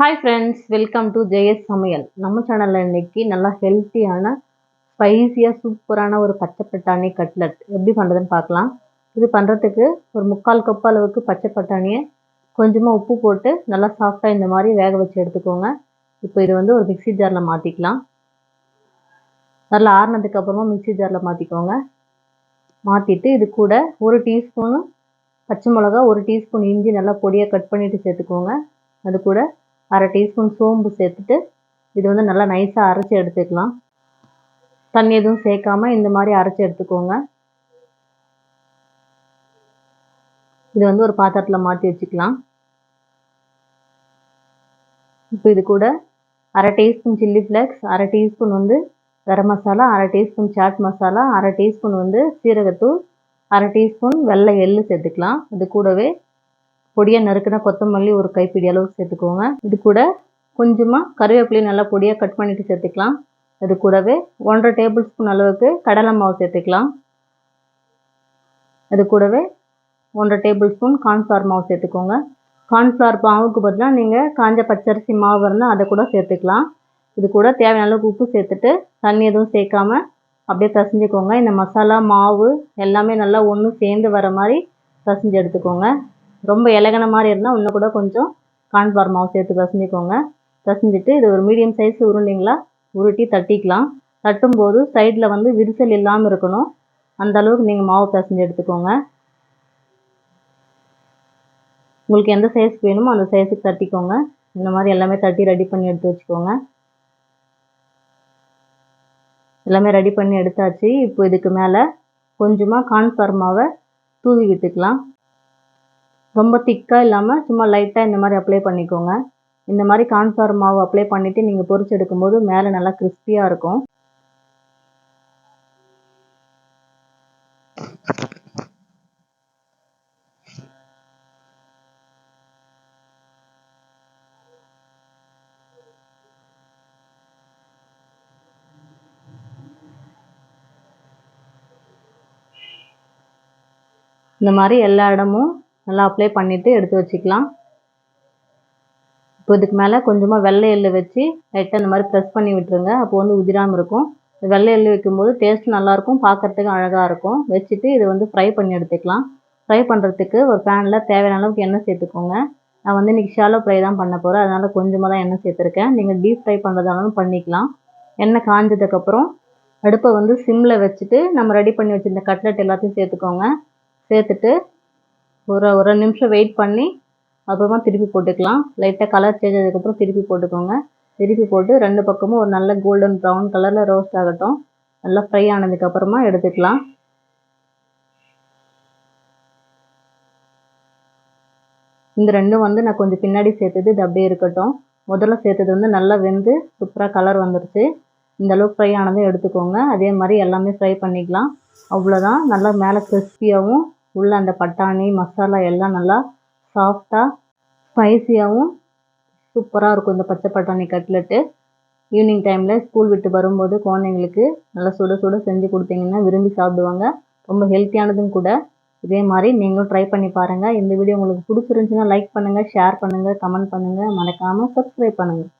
Hi friends welcome to Jaya's சமையல். நம்ம சேனலில் இன்னைக்கு நல்லா ஹெல்த்தியான ஸ்பைசியாக சூப்பரான ஒரு பச்சை பட்டாணி கட்லட் எப்படி பண்ணுறதுன்னு பார்க்கலாம். இது பண்ணுறதுக்கு ஒரு முக்கால் கப் அளவுக்கு பச்சை பட்டாணியை கொஞ்சமாக உப்பு போட்டு நல்லா சாஃப்டாக இந்த மாதிரி வேக வச்சு எடுத்துக்கோங்க. இப்போ இது வந்து ஒரு மிக்ஸி ஜாரில் மாற்றிக்கலாம் நல்லா ஆறுனதுக்கப்புறமா மிக்சி மிக்ஸி ஜாரில் மாற்றிக்கோங்க மாற்றிட்டு இது கூட ஒரு டீஸ்பூனு பச்சை மிளகா ஒரு டீஸ்பூன் இஞ்சி நல்லா பொடியாக கட் பண்ணிவிட்டு சேர்த்துக்கோங்க. அது கூட அரை டீஸ்பூன் சோம்பு சேர்த்துட்டு இது வந்து நல்லா நைஸாக அரைச்சி எடுத்துக்கலாம். தண்ணி எதுவும் சேர்க்காம இந்த மாதிரி அரைச்சி எடுத்துக்கோங்க. இது வந்து ஒரு பாத்திரத்தில் மாற்றி வச்சுக்கலாம். இப்போ இது கூட அரை டீஸ்பூன் சில்லி ஃப்ளேக்ஸ் அரை டீஸ்பூன் வந்து கரம் மசாலா அரை டீஸ்பூன் சாட் மசாலா அரை டீஸ்பூன் வந்து சீரகத்தூள் அரை டீஸ்பூன் வெள்ளை எள்ளு சேர்த்துக்கலாம். இது கூடவே பொடியாக நறுக்கின கொத்தமல்லி ஒரு கைப்பிடி அளவுக்கு சேர்த்துக்கோங்க. இது கூட கொஞ்சமாக கருவேப்பிலையும் நல்லா பொடியாக கட் பண்ணிவிட்டு சேர்த்துக்கலாம். அது கூடவே ஒன்றரை டேபிள் ஸ்பூன் அளவுக்கு கடலை மாவு சேர்த்துக்கலாம். அது கூடவே ஒன்றரை டேபிள் ஸ்பூன் கார்ன்ஃப்ளவர் மாவு சேர்த்துக்கோங்க. கார்ன்ஃப்ளவர் மாவுக்கு பதிலாக நீங்கள் காஞ்ச பச்சரிசி மாவு இருந்தால் அதை கூட சேர்த்துக்கலாம். இது கூட தேவையான அளவுக்கு உப்பு சேர்த்துட்டு தண்ணி எதுவும் சேர்க்காம அப்படியே பிசைஞ்சுக்கோங்க. இந்த மசாலா மாவு எல்லாமே நல்லா ஒன்று சேர்ந்து வர மாதிரி பிசைஞ்சு எடுத்துக்கோங்க. ரொம்ப இலகன மாதிரி இருந்தால் இன்னும் கூட கொஞ்சம் கார்ன்ஃப்ளவர் மாவு சேர்த்து பிசைஞ்சிக்கோங்க பிசைஞ்சிட்டு இது ஒரு மீடியம் சைஸ் உருண்டைங்களா உருட்டி தட்டிக்கலாம். தட்டும்போது சைடில் வந்து விரிசல் இல்லாமல் இருக்கணும். அந்த அளவுக்கு நீங்கள் மாவு பிசைஞ்சு எடுத்துக்கோங்க. உங்களுக்கு எந்த சைஸ் வேணுமோ அந்த சைஸுக்கு தட்டிக்கோங்க. இந்த மாதிரி எல்லாமே தட்டி ரெடி பண்ணி எடுத்து வச்சுக்கோங்க. எல்லாமே ரெடி பண்ணி எடுத்தாச்சு. இப்போ இதுக்கு மேலே கொஞ்சமாக கார்ன்ஃப்ளவர் மாவை தூவி விட்டுக்கலாம். ரொம்ப திக்காக இல்லாமல் சும்மா லைட்டாக இந்த மாதிரி அப்ளை பண்ணிக்கோங்க. இந்த மாதிரி கார்ன்ஃப்ளவர் மாவு அப்ளை பண்ணிவிட்டு நீங்கள் பொறிச்சு எடுக்கும்போது மேலே நல்லா கிறிஸ்பியாக இருக்கும். இந்த மாதிரி எல்லா இடமும் நல்லா அப்ளை பண்ணிவிட்டு எடுத்து வச்சுக்கலாம். இப்போ இதுக்கு மேலே கொஞ்சமாக வெள்ளை எள்ளு வச்சு லைட்டாக இந்த மாதிரி ப்ரெஸ் பண்ணி விட்டுருங்க. அப்போ வந்து உதிராமல் இருக்கும். வெள்ளை எள்ளு வைக்கும்போது டேஸ்ட் நல்லாயிருக்கும் பார்க்குறதுக்கு அழகாக இருக்கும். வச்சுட்டு இதை வந்து ஃப்ரை பண்ணி எடுத்துக்கலாம். ஃப்ரை பண்ணுறதுக்கு ஒரு பேனில் தேவையான அளவுக்கு எண்ணெய் சேர்த்துக்கோங்க. நான் வந்து இன்றைக்கி ஷாலோ ஃப்ரை தான் பண்ண போகிறேன் அதனால் கொஞ்சமாக தான் எண்ணெய் சேர்த்துருக்கேன். நீங்கள் டீப் ஃப்ரை பண்ணுறதாலும் பண்ணிக்கலாம். எண்ணெய் காஞ்சதுக்கப்புறம் அடுப்பை வந்து சிம்மில் வச்சுட்டு நம்ம ரெடி பண்ணி வச்சுருந்த கட்லெட் எல்லாத்தையும் சேர்த்துக்கோங்க. சேர்த்துட்டு ஒரு ஒரு ரெண்டு நிமிஷம் வெயிட் பண்ணி அப்புறமா திருப்பி போட்டுக்கலாம். லைட்டாக கலர் சேஞ்ச் ஆனதுக்கப்புறம் திருப்பி போட்டுக்கோங்க. திருப்பி போட்டு ரெண்டு பக்கமும் ஒரு நல்ல கோல்டன் ப்ரௌன் கலரில் ரோஸ்ட் ஆகட்டும். நல்லா ஃப்ரை ஆனதுக்கப்புறமா எடுத்துக்கலாம். இந்த ரெண்டும் வந்து நான் கொஞ்சம் பின்னாடி சேர்த்தது இது அப்படியே இருக்கட்டும். முதல்ல சேர்த்தது வந்து நல்லா வெந்து சூப்பராக கலர் வந்துருச்சு. இந்த அளவுக்கு ஃப்ரை ஆனதும் எடுத்துக்கோங்க. அதே மாதிரி எல்லாமே ஃப்ரை பண்ணிக்கலாம். அவ்வளோதான் நல்லா மேலே கிறிஸ்பியாகவும் உள்ள அந்த பட்டாணி மசாலா எல்லாம் நல்லா சாஃப்டாக ஸ்பைசியாகவும் சூப்பராக இருக்கும் இந்த பச்சை பட்டாணி கட்லெட்டு ஈவினிங் டைமில் ஸ்கூல் விட்டு வரும்போது குழந்தைங்களுக்கு நல்லா சுட சுட செஞ்சு கொடுத்தீங்கன்னா விரும்பி சாப்பிடுவாங்க. ரொம்ப ஹெல்த்தியானதும் கூட. இதே மாதிரி நீங்களும் ட்ரை பண்ணி பாருங்கள் இந்த வீடியோ உங்களுக்கு பிடிச்சிருந்துச்சின்னா லைக் பண்ணுங்கள் ஷேர் பண்ணுங்கள் கமெண்ட் பண்ணுங்கள் மறக்காமல் சப்ஸ்கிரைப் பண்ணுங்கள்